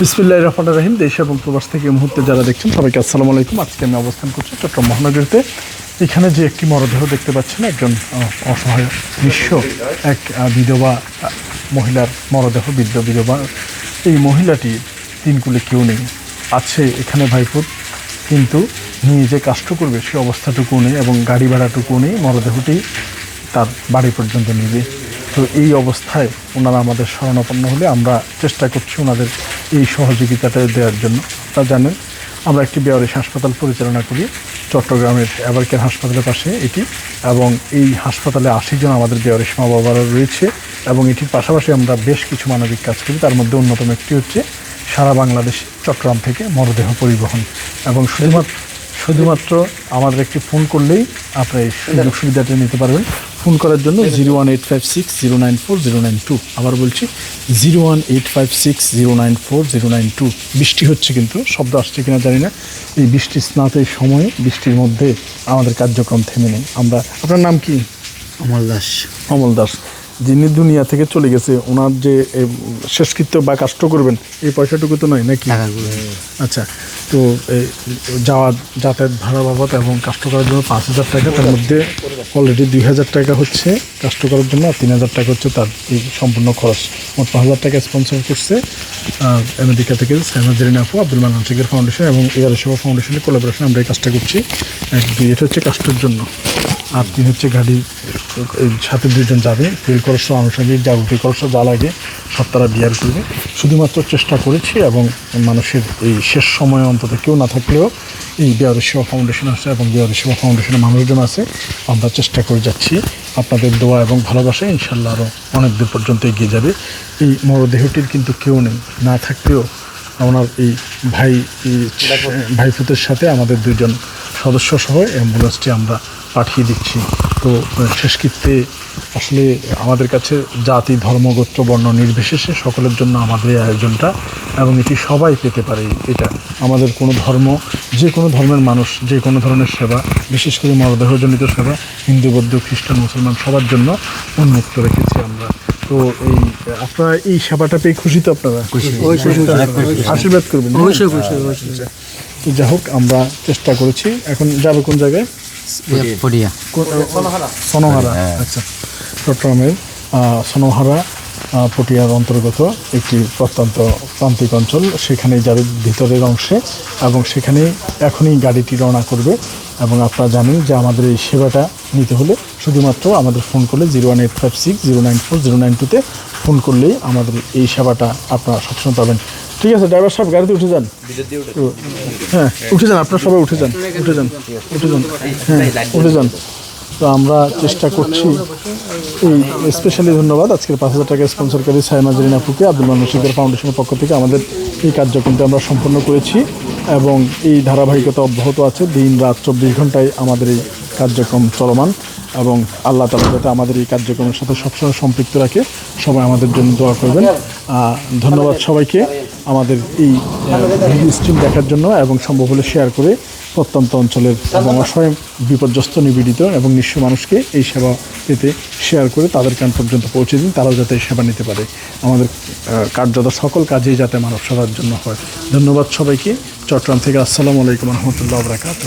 বিসমিল্লাহ রহমান রাহিম, দেশ এবং প্রবাস থেকে মুহূর্তে যারা দেখছেন সবাইকে আসসালামু আলাইকুম। আজকে আমি অবস্থান করছি চট্টগ্রাম মহানগরীতে। এখানে যে একটি মরদেহ দেখতে পাচ্ছেন, একজন অসহায় নিঃস্ব এক বিধবা মহিলার মরদেহ, বৃদ্ধ, বিধবা। এই মহিলাটি তিনকুলে কেউ নেই। আছে এখানে ভাইপুর, কিন্তু নিয়ে যে কাষ্ট করবে সে অবস্থাটুকু নেই এবং গাড়ি ভাড়াটুকু নেই। মরদেহটি তার বাড়ি পর্যন্ত নিবে। তো এই অবস্থায় ওনারা আমাদের শরণাপন্ন হলে আমরা চেষ্টা করছি ওনাদের এই সহযোগিতাটা দেওয়ার জন্য। তা জানেন, আমরা একটি বেয়ারিশ হাসপাতাল পরিচালনা করি, চট্টগ্রামের এভারকেয়ার হাসপাতালের পাশে এটি, এবং এই হাসপাতালে আশি জন আমাদের বেয়ারিশ মা বাবারা রয়েছে, এবং এটির পাশাপাশি আমরা বেশ কিছু মানবিক কাজ করি। তার মধ্যে অন্যতম একটি হচ্ছে সারা বাংলাদেশ চট্টগ্রাম থেকে মরদেহ পরিবহন। এবং শুধুমাত্র শুধুমাত্র আমাদের একটি ফোন করলেই আপনার এই সুযোগ সুবিধাটা নিতে পারবেন। ফোন করার জন্য zero one eight five six zero nine four zero nine two. আবার বলছি zero one eight five six zero nine four zero nine two. বৃষ্টি হচ্ছে কিন্তু শব্দ আসছে কিনা জানি না। এই বৃষ্টি স্নাতের সময়ে বৃষ্টির মধ্যে আমাদের কার্যক্রম থেমে নেই। আমরা আপনার নাম কি? অমল দাস। অমল দাস। যিনি দুনিয়া থেকে চলে গেছে ওনার যে শেষকৃত্য বা কাষ্ট করবেন এই পয়সাটুকু তো নয় নাকি? আচ্ছা তো এই যাওয়া যাতায়াত ভাড়া বাবদ এবং কাষ্ট করার জন্য পাঁচ হাজার টাকা তার মধ্যে অলরেডি দুই হাজার টাকা হচ্ছে। কাষ্ট করার জন্য আর তিন হাজার টাকা হচ্ছে তার এই সম্পূর্ণ খরচ। মোট পাঁচ হাজার টাকা স্পন্সর করছে আমেরিকা থেকে সাইমাজরিন আপু আব্দুল মানান শেখের ফাউন্ডেশন এবং এয়ার সেবা ফাউন্ডেশনের কোলাবোরেশন আমরা এই কাজটা করছি। এক দুই এটা হচ্ছে কাস্টের জন্য। আর তিন হচ্ছে গাড়ি এই সাথে দুজন যাবে তেল খরচ আনুষঙ্গিক যাবতীয় খরচ যা লাগে সব তারা বিয়ার করবে। শুধুমাত্র চেষ্টা করেছি এবং মানুষের এই শেষ সময়ে অন্তত কেউ না থাকলেও এই বিহার সেবা ফাউন্ডেশন আছে এবং বিহার সেবা ফাউন্ডেশনের মানুষজন আছে। আমরা চেষ্টা করে যাচ্ছি। আপনাদের দোয়া এবং ভালোবাসা ইনশাল্লাহ আরও অনেক দূর পর্যন্ত এগিয়ে যাবে। এই মরদেহটির কিন্তু কেউ নেই। না থাকলেও ওনার এই ভাই ভাইফুতের সাথে আমাদের দুজন সদস্য সহ অ্যাম্বুলেন্সটি আমরা পাঠিয়ে দিচ্ছি। তো শেষকৃত্যে আসলে আমাদের কাছে জাতি ধর্ম গোত্র বর্ণ নির্বিশেষে সকলের জন্য আমাদের এই আয়োজনটা এবং এটি সবাই পেতে পারে এটা। আমাদের কোনো ধর্ম যে কোনো ধর্মের মানুষ যে কোনো ধরনের সেবা বিশেষ করে মরদেহজনিত সেবা হিন্দু বৌদ্ধ খ্রিস্টান মুসলমান সবার জন্য উন্মুক্ত রেখেছি আমরা। তো এই আপনারা এই সেবাটা পেয়ে খুশি তো আপনারা? আশীর্বাদ করবেন তো যাই হোক আমরা চেষ্টা করেছি। এখন যাবে কোন জায়গায়? পড়িয়া সনোহারা। আচ্ছা। চট্টগ্রামের সনোহারা পটিয়ার অন্তর্গত একটি প্রত্যন্ত প্রান্তিক অঞ্চল। সেখানে যাবে ভিতরের অংশে এবং সেখানে এখনই গাড়িটি রওনা করবে। এবং আপনারা জানেন যে আমাদের এই সেবাটা নিতে হলে শুধুমাত্র আমাদের ফোন করলে zero one eight five six zero nine four zero nine টুতে ফোন করলেই আমাদের এই সেবাটা আপনারা সবসময় পাবেন। ঠিক আছে ড্রাইভার সাহেব গাড়িতে উঠে যান। হ্যাঁ উঠে যান, আপনার সবাই উঠে যান উঠে যান উঠে যান হ্যাঁ উঠে যান। তো আমরা চেষ্টা করছি, এই স্পেশালি ধন্যবাদ। আজকের পাঁচ হাজার টাকা স্পন্সরকারী সাইমা জরিন আপুকে, আব্দুল শিকার ফাউন্ডেশনের পক্ষ থেকে আমাদের এই কার্যক্রমটি আমরা সম্পন্ন করেছি এবং এই ধারাবাহিকতা অব্যাহত আছে। দিন, রাত, চব্বিশ ঘন্টায় আমাদের এই কার্যক্রম চলমান এবং আল্লাহ তালা যাতে আমাদের এই কার্যক্রমের সাথে সবসময় সম্পৃক্ত রাখে, সবাই আমাদের জন্য দোয়া করবেন। ধন্যবাদ সবাইকে। আমাদের এই ভিডিও স্ট্রিম দেখার জন্য এবং সম্ভব হলে শেয়ার করে প্রত্যন্ত অঞ্চলের এবং অসহায়, বিপর্যস্ত নিবেদিত এবং নিঃস্ব মানুষকে এই সেবা পেতে শেয়ার করে তাদের কান পর্যন্ত পৌঁছে দিন, তারাও যাতে সেবা নিতে পারে। আমাদের কার্যত সকল কাজেই যাতে মানব সেবার জন্য হয়। ধন্যবাদ সবাইকে। চট্টগ্রাম থেকে আসসালামু আলাইকুম রহমতুল্লাহ বরাকাত